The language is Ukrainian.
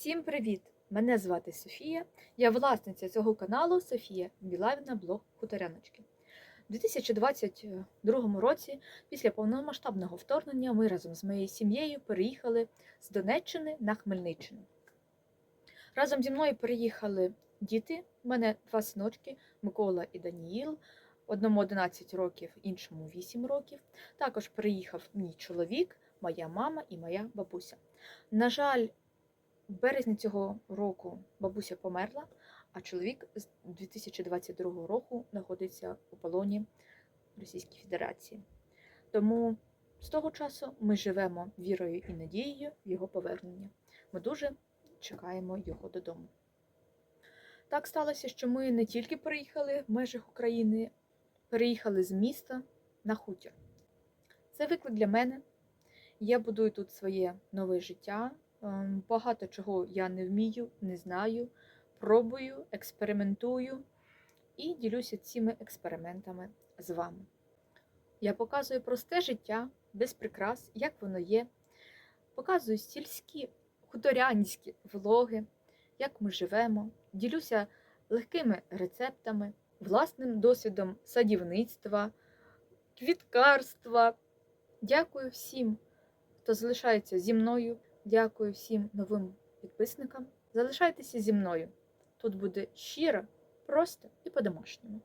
Всім привіт! Мене звати Софія. Я власниця цього каналу Софія Білавіна Блог Хуторяночки. У 2022 році, після повномасштабного вторгнення, ми разом з моєю сім'єю переїхали з Донеччини на Хмельниччину. Разом зі мною переїхали діти. У мене два синочки Микола і Даніїл. Одному 11 років, іншому 8 років. Також приїхав мій чоловік, моя мама і моя бабуся. На жаль, в березні цього року бабуся померла, а чоловік з 2022 року знаходиться у полоні Російській Федерації. Тому з того часу ми живемо вірою і надією в його повернення. Ми дуже чекаємо його додому. Так сталося, що ми не тільки переїхали в межах України, переїхали з міста на хутір. Це виклик для мене. Я будую тут своє нове життя. Ем, Багато чого я не вмію, не знаю, пробую, експериментую і ділюся цими експериментами з вами. Я показую просте життя без прикрас, як воно є. Показую сільські хуторянські влоги, як ми живемо, ділюся легкими рецептами, власним досвідом садівництва, квіткарства. Дякую всім, хто залишається зі мною. Дякую всім новим підписникам. Залишайтеся зі мною. Тут буде щиро, просто і по-домашньому.